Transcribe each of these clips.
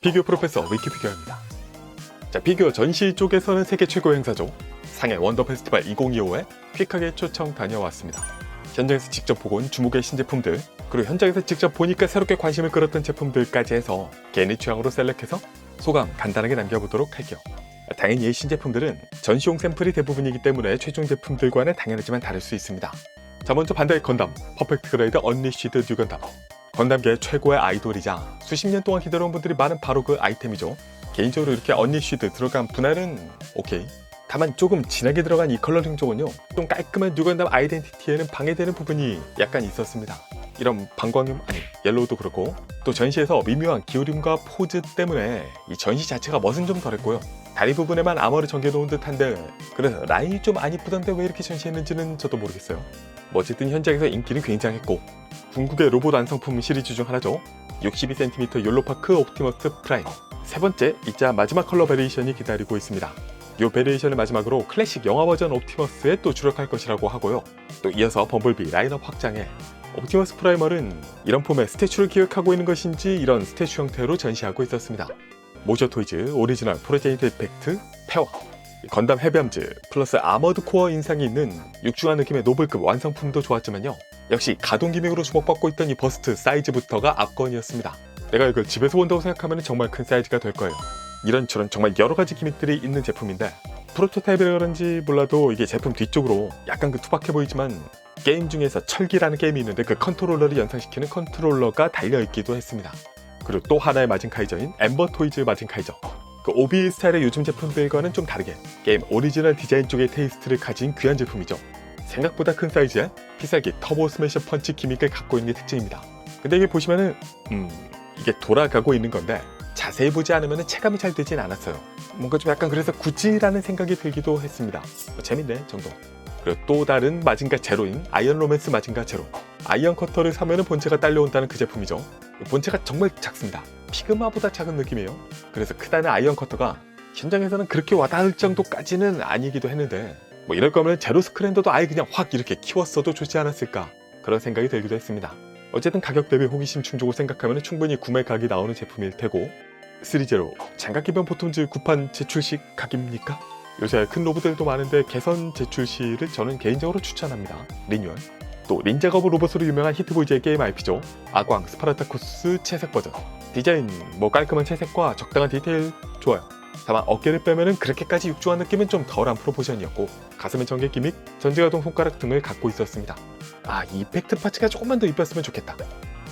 피규어 프로페서 위키피규어입니다. 자, 피규어 전시 쪽에서는 세계 최고 행사죠. 상해 원더 페스티벌 2025에 퀵하게 초청 다녀왔습니다. 현장에서 직접 보고 온 주목의 신제품들, 그리고 현장에서 직접 보니까 새롭게 관심을 끌었던 제품들까지 해서 개인의 취향으로 셀렉해서 소감 간단하게 남겨보도록 할게요. 당연히 이 신제품들은 전시용 샘플이 대부분이기 때문에 최종 제품들과는 당연하지만 다를 수 있습니다. 자 먼저 반다이 건담 퍼펙트 그레이드 언리시드 뉴 건담 건담계의 최고의 아이돌이자 수십 년 동안 기다려온 분들이 많은 바로 그 아이템이죠. 개인적으로 이렇게 언리쉬드 들어간 분할은 오케이. 다만 조금 진하게 들어간 이 컬러링 쪽은요. 좀 깔끔한 뉴건담 아이덴티티에는 방해되는 부분이 약간 있었습니다. 이런 방광염 아니 옐로우도 그렇고 또 전시에서 미묘한 기울임과 포즈 때문에 이 전시 자체가 멋은 좀 덜했고요. 다리 부분에만 암호를 전개놓은 듯한데 그래서 라인이 좀 안 이쁘던데 왜 이렇게 전시했는지는 저도 모르겠어요. 뭐 어쨌든 현장에서 인기는 굉장했고 궁극의 로봇 완성품 시리즈 중 하나죠. 62cm 욜로파크 옵티머스 프라임. 세 번째, 이자 마지막 컬러 베리에이션이 기다리고 있습니다. 이 베리에이션을 마지막으로 클래식 영화 버전 옵티머스에 또 주력할 것이라고 하고요. 또 이어서 범블비 라인업 확장에 옵티머스 프라이멀은 이런 폼의 스태츄를 기획하고 있는 것인지 이런 스태츄 형태로 전시하고 있었습니다. 모저 토이즈 오리지널 프로제이트 이펙트 페어 건담 해뱀즈 플러스 아머드 코어 인상이 있는 육중한 느낌의 노블급 완성품도 좋았지만요. 역시 가동 기믹으로 주목받고 있던 이 버스트 사이즈부터가 압권이었습니다. 내가 이걸 집에서 본다고 생각하면 정말 큰 사이즈가 될 거예요. 이런저런 정말 여러 가지 기믹들이 있는 제품인데 프로토타입이라 그런지 몰라도 이게 제품 뒤쪽으로 약간 그 투박해 보이지만 게임 중에서 철기라는 게임이 있는데 그 컨트롤러를 연상시키는 컨트롤러가 달려있기도 했습니다. 그리고 또 하나의 마징카이저인 엠버 토이즈 마징카이저 그 OB 스타일의 요즘 제품들과는 좀 다르게 게임 오리지널 디자인 쪽의 테이스트를 가진 귀한 제품이죠. 생각보다 큰 사이즈에 피살기 터보 스매셔 펀치 기믹을 갖고 있는 게 특징입니다. 근데 이게 보시면은 음 이게 돌아가고 있는 건데 자세히 보지 않으면 체감이 잘 되진 않았어요. 뭔가 좀 약간 그래서 굳이라는 생각이 들기도 했습니다. 뭐 재밌네 정도. 그리고 또 다른 마징가 제로인 아이언 로맨스 마징가 제로. 아이언 커터를 사면은 본체가 딸려온다는 그 제품이죠. 본체가 정말 작습니다. 피그마보다 작은 느낌이에요. 그래서 크다는 아이언 커터가 현장에서는 그렇게 와닿을 정도까지는 아니기도 했는데 뭐 이럴 거면 제로 스크랜더도 아예 그냥 확 이렇게 키웠어도 좋지 않았을까 그런 생각이 들기도 했습니다. 어쨌든 가격 대비 호기심 충족을 생각하면 충분히 구매 각이 나오는 제품일 테고 3제로 장갑기면 보통 즈 구판 제출시 각입니까? 요새 큰 로봇들도 많은데 개선 제출시를 저는 개인적으로 추천합니다. 리뉴얼 또 닌자거브 로봇으로 유명한 히트보이즈의 게임 IP죠. 아광 스파르타쿠스 채색 버전. 디자인 뭐 깔끔한 채색과 적당한 디테일 좋아요. 다만 어깨를 빼면은 그렇게까지 육중한 느낌은 좀 덜한 프로포션이었고 가슴의 전개 기믹, 전지가동 손가락 등을 갖고 있었습니다. 아, 이 이펙트 파츠가 조금만 더 이뻤으면 좋겠다.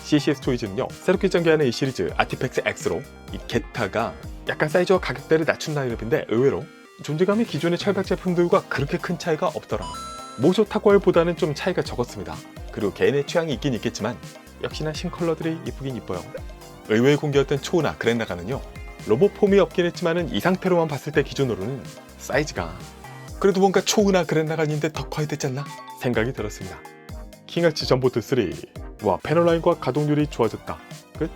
CCS 토이즈는요, 새롭게 전개하는 이 시리즈 아티팩스 X로 이 게타가 약간 사이즈와 가격대를 낮춘 라인업인데 의외로 존재감이 기존의 철벽 제품들과 그렇게 큰 차이가 없더라. 모조 타골보다는 좀 차이가 적었습니다. 그리고 개인의 취향이 있긴 있겠지만 역시나 신컬러들이 이쁘긴 이뻐요. 의외의 공개였던 초우나 그랜나가는요 로봇 폼이 없긴 했지만은 이 상태로만 봤을 때 기준으로는 사이즈가 그래도 뭔가 초우나 그랜나가인데 더 커야 되지 않나 생각이 들었습니다. 킹아치 전보트 3 와 패널 라인과 가동률이 좋아졌다. 끝.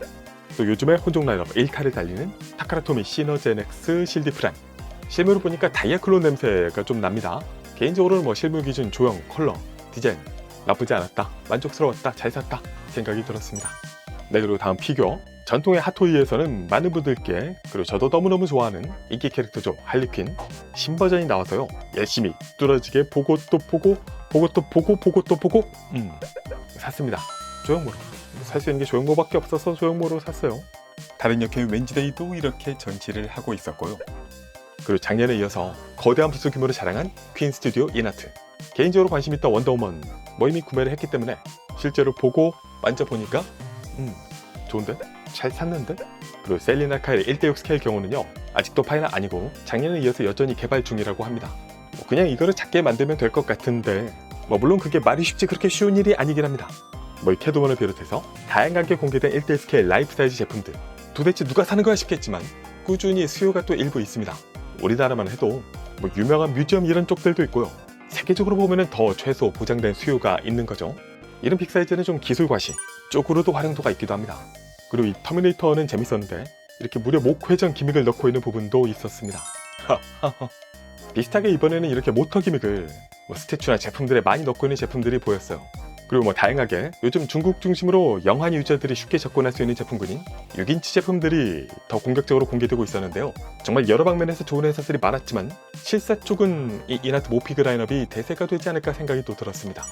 또 요즘에 혼종 라인업 1타를 달리는 타카라토미 시너제넥스 프라임 실물을 보니까 다이아클론 냄새가 좀 납니다. 개인적으로는 뭐 실물 기준 조형, 컬러, 디자인 나쁘지 않았다. 만족스러웠다. 잘 샀다. 생각이 들었습니다. 네 그리고 다음 피규어 전통의 핫토이에서는 많은 분들께 그리고 저도 너무너무 좋아하는 인기 캐릭터죠 할리퀸 신버전이 나와서요 열심히 뚫어지게 보고 또 보고 보고 또 보고 보고 또 보고 음 샀습니다 조형모로 살 수 있는 게 조형모밖에 없어서 조형모로 샀어요 다른 역행 웬지데이도 이렇게 전시를 하고 있었고요 그리고 작년에 이어서 거대한 부수 규모를 자랑한 퀸 스튜디오 이나트. 개인적으로 관심 있던 원더우먼 뭐 이미 구매를 했기 때문에 실제로 보고 만져보니까 음 좋은데? 잘 샀는데? 그리고 셀리나 카일의 1대6 스케일 경우는요 아직도 파이는 아니고 작년에 이어서 여전히 개발 중이라고 합니다. 뭐 그냥 이거를 작게 만들면 될 것 같은데 뭐 물론 그게 말이 쉽지 그렇게 쉬운 일이 아니긴 합니다. 뭐 이 캐드먼을 비롯해서 다양하게 공개된 1대1 스케일 라이프 사이즈 제품들. 도대체 누가 사는 거야 싶겠지만 꾸준히 수요가 또 일부 있습니다 우리나라만 해도 뭐 유명한 뮤지엄 이런 쪽들도 있고요 세계적으로 보면 더 최소 보장된 수요가 있는 거죠 이런 빅사이즈는 좀 기술 과시 쪽으로도 활용도가 있기도 합니다. 그리고 이 터미네이터는 재밌었는데 이렇게 무려 목 회전 기믹을 넣고 있는 부분도 있었습니다. 비슷하게 이번에는 이렇게 모터 기믹을 뭐 스태츄나 제품들에 많이 넣고 있는 제품들이 보였어요. 그리고 뭐 다양하게 요즘 중국 중심으로 영한 유저들이 쉽게 접근할 수 있는 제품군인 6인치 제품들이 더 공격적으로 공개되고 있었는데요. 정말 여러 방면에서 좋은 회사들이 많았지만 실사 쪽은 이 이나트 모피그 라인업이 대세가 되지 않을까 생각이 또 들었습니다.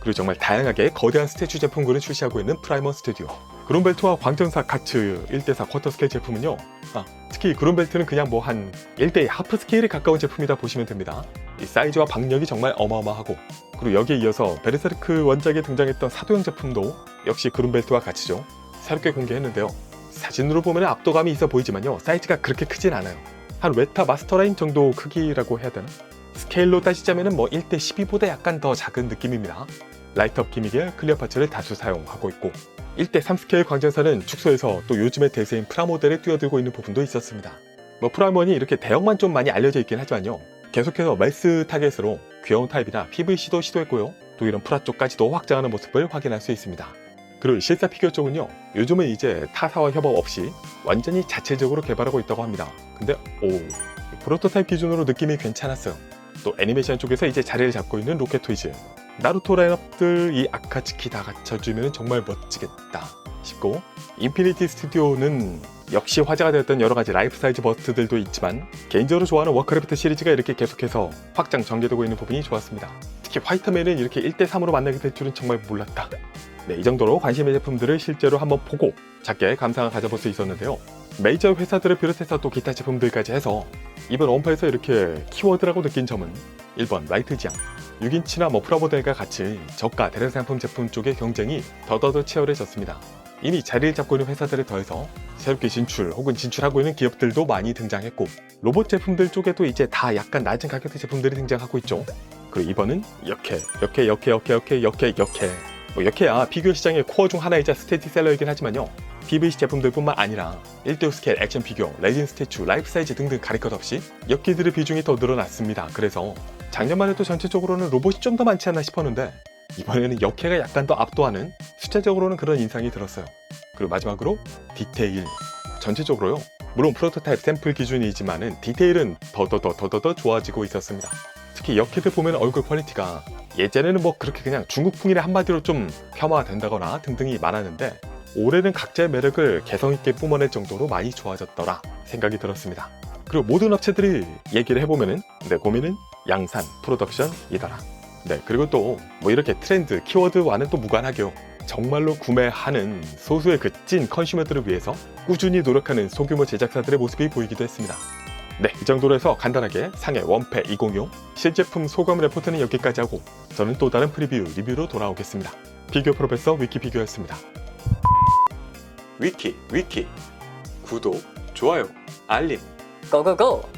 그리고 정말 다양하게 거대한 스태츄 제품군을 출시하고 있는 프라이머 스튜디오. 그론벨트와 광전사 카츠 1대4 쿼터 스케일 제품은요. 아, 특히 그론벨트는 그냥 뭐 한 1대2 하프 스케일에 가까운 제품이다 보시면 됩니다. 이 사이즈와 박력이 정말 어마어마하고 그리고 여기에 이어서 베르세르크 원작에 등장했던 사도형 제품도 역시 그룬벨트와 같이죠. 새롭게 공개했는데요. 사진으로 보면 압도감이 있어 보이지만요. 사이즈가 그렇게 크진 않아요. 한 웨타 마스터라인 정도 크기라고 해야 되나? 스케일로 따지자면 뭐 1대 12보다 약간 더 작은 느낌입니다. 라이트업 기믹에 클리어 파츠를 다수 사용하고 있고 1대 3 스케일 광전사는 축소해서 또 요즘의 대세인 프라모델에 뛰어들고 있는 부분도 있었습니다. 뭐 프라모니 이렇게 대형만 좀 많이 알려져 있긴 하지만요. 계속해서 메스 타겟으로 귀여운 타입이나 PVC도 시도했고요. 또 이런 프라 쪽까지도 확장하는 모습을 확인할 수 있습니다. 그리고 실사 피규어 쪽은요. 요즘은 이제 타사와 협업 없이 완전히 자체적으로 개발하고 있다고 합니다. 근데 오 프로토타입 기준으로 느낌이 괜찮았어요. 또 애니메이션 쪽에서 이제 자리를 잡고 있는 로켓 토이즈 나루토 라인업들 이 아카츠키 다 갖춰주면 정말 멋지겠다 싶고 인피니티 스튜디오는 역시 화제가 되었던 여러 가지 라이프 사이즈 버스트들도 있지만 개인적으로 좋아하는 워크래프트 시리즈가 이렇게 계속해서 확장 전개되고 있는 부분이 좋았습니다. 특히 화이트맨은 이렇게 1대3으로 만나게 될 줄은 정말 몰랐다. 네, 이 정도로 관심의 제품들을 실제로 한번 보고 작게 감상을 가져볼 수 있었는데요. 메이저 회사들을 비롯해서 또 기타 제품들까지 해서 이번 원파에서 이렇게 키워드라고 느낀 점은 1번 라이트 지향 6인치나 뭐 프라 모델과 같이 저가 대량 상품 제품 쪽의 경쟁이 더더더 치열해졌습니다. 이미 자리를 잡고 있는 회사들에 더해서 새롭게 진출 혹은 진출하고 있는 기업들도 많이 등장했고 로봇 제품들 쪽에도 이제 다 약간 낮은 가격대 제품들이 등장하고 있죠. 그리고 이번은 역해, 역해, 역해, 역해, 역해, 역해, 역해. 뭐 역해야 피규어 시장의 코어 중 하나이자 스테디셀러이긴 하지만요. PVC 제품들뿐만 아니라 1대5 스케일 액션 피규어, 레진 스태츄, 라이프 사이즈 등등 가릴 것 없이 역기들의 비중이 더 늘어났습니다. 그래서 작년만 해도 전체적으로는 로봇이 좀 더 많지 않나 싶었는데 이번에는 역해가 약간 더 압도하는 숫자적으로는 그런 인상이 들었어요. 그리고 마지막으로 디테일. 전체적으로요. 물론 프로토타입 샘플 기준이지만은 디테일은 더더더 더더더 좋아지고 있었습니다. 특히 역해들 보면 얼굴 퀄리티가 예전에는 뭐 그렇게 그냥 중국풍이라 한마디로 좀 폄하된다거나 등등이 많았는데 올해는 각자의 매력을 개성있게 뿜어낼 정도로 많이 좋아졌더라 생각이 들었습니다. 그리고 모든 업체들이 얘기를 해보면은 내 고민은 양산 프로덕션이더라. 네, 그리고 또 뭐 이렇게 트렌드, 키워드와는 또 무관하게요. 정말로 구매하는 소수의 그 찐 컨슈머들을 위해서 꾸준히 노력하는 소규모 제작사들의 모습이 보이기도 했습니다. 네, 이 정도로 해서 간단하게 상해 원패 2025 실제품 소감 레포트는 여기까지 하고 저는 또 다른 프리뷰 리뷰로 돌아오겠습니다. 피규어 프로페서 위키피규어였습니다. 위키, 위키. 구독, 좋아요, 알림. 고고고!